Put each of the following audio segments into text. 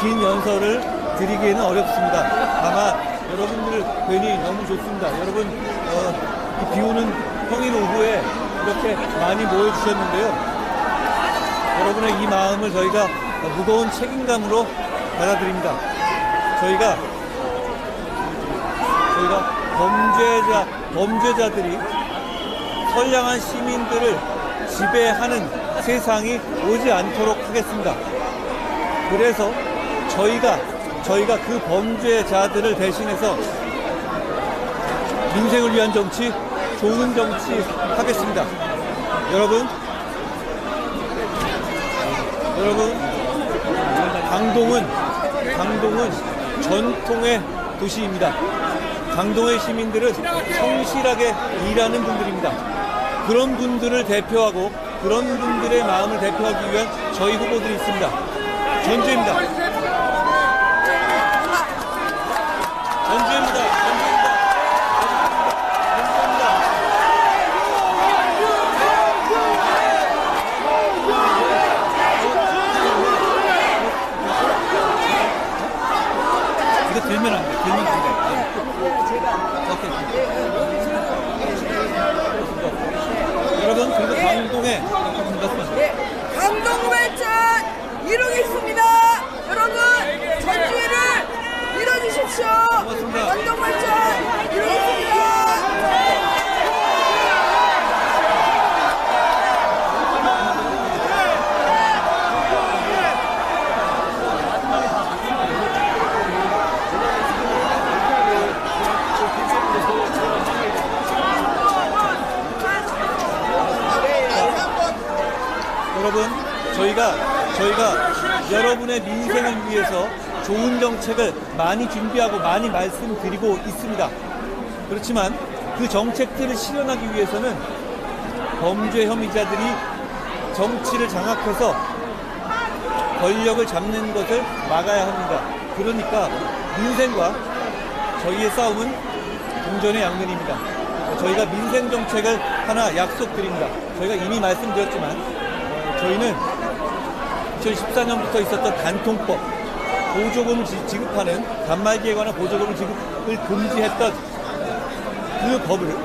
긴 연설을 드리기에는 어렵습니다. 다만 여러분들 괜히 너무 좋습니다. 여러분 어, 이비 오는 평일 오후에 이렇게 많이 모여주셨는데요. 여러분의 이 마음을 저희가 무거운 책임감으로 받아들입니다. 저희가 저희가 범죄자 범죄자들이 선량한 시민들을 지배하는 세상이 오지 않도록 하겠습니다. 그래서 저희가 저희가 그 범죄자들을 대신해서 민생을 위한 정치, 좋은 정치 하겠습니다. 여러분, 여러분, 강동은 강동은 전통의 도시입니다. 강동의 시민들은 성실하게 일하는 분들입니다. 그런 분들을 대표하고 그런 분들의 마음을 대표하기 위한 저희 후보들이 있습니다. 전주입니다. 전주입니다. 전주입니다. 이거 들면 안 돼. 들면 안 돼. 오케이. 여러분 그리고 강동에 말씀하세요. 감동 발전 이루겠습니다. 여러분 전주를 밀어주십시오. 고맙습니다. 감동 발전 이루겠습니다. 여러분 저희가 여러분의 민생을 위해서 좋은 정책을 많이 준비하고 많이 말씀드리고 있습니다. 그렇지만 그 정책들을 실현하기 위해서는 범죄 혐의자들이 정치를 장악해서 권력을 잡는 것을 막아야 합니다. 그러니까 민생과 저희의 싸움은 동전의 양면입니다. 저희가 민생 정책을 하나 약속드립니다. 저희가 이미 말씀드렸지만 어, 저희는 2014년부터 있었던 단통법, 보조금을 지- 지급하는 단말기에 관한 보조금을 지급을 금지했던 그 법을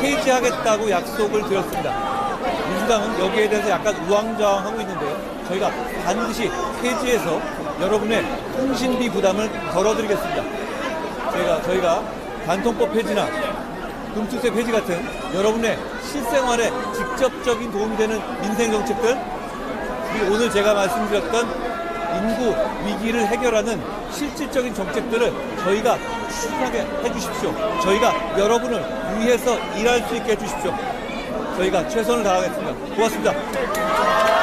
폐지하겠다고 약속을 드렸습니다. 민주당은 여기에 대해서 약간 우왕좌왕하고 있는데요. 저희가 반드시 폐지해서 여러분의 통신비 부담을 덜어드리겠습니다. 저희가 저희가 단통법 폐지나 금투세 폐지 같은 여러분의 실생활에 직접적인 도움이 되는 민생 정책들 오늘 제가 말씀드렸던 인구 위기를 해결하는 실질적인 정책들을 저희가 추진하게 해주십시오. 저희가 여러분을 위해서 일할 수 있게 해주십시오. 저희가 최선을 다하겠습니다. 고맙습니다.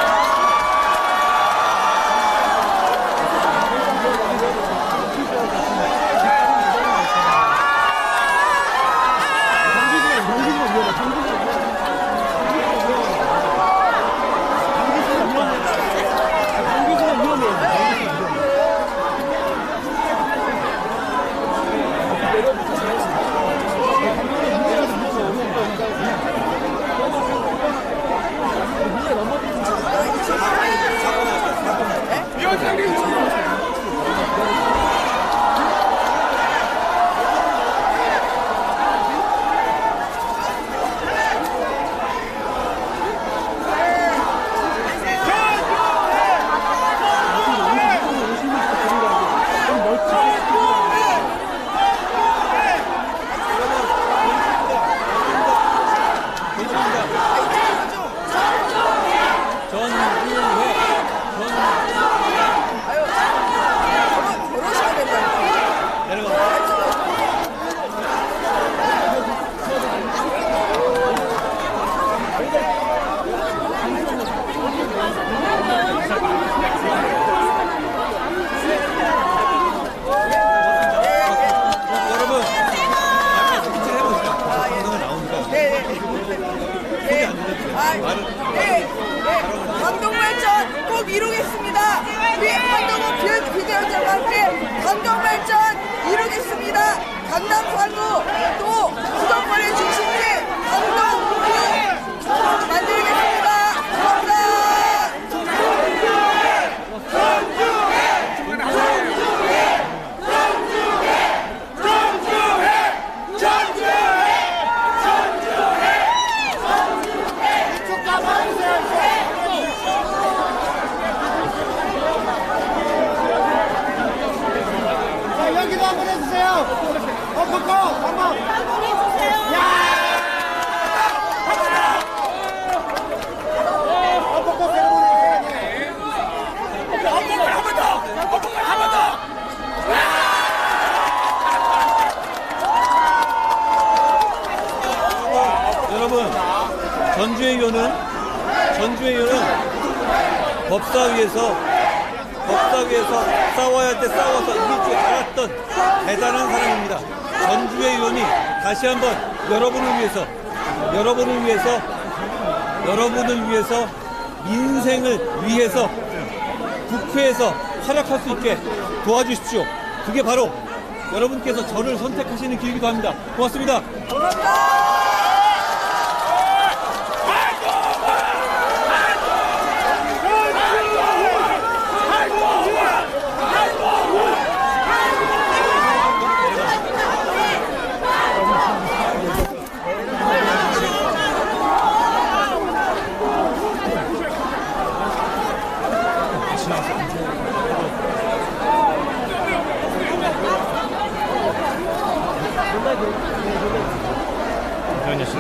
요는 법사위에서 법사위에서 싸워야 할 때 싸워서 이길 줄 알았던 대단한 사람입니다. 전주의 요이 다시 한번 여러분을 위해서 여러분을 위해서 여러분을 위해서 민생을 위해서 국회에서 활약할 수 있게 도와주십시오. 그게 바로 여러분께서 저를 선택하시는 길이기도 합니다. 고맙습니다.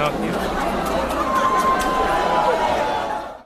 обратно.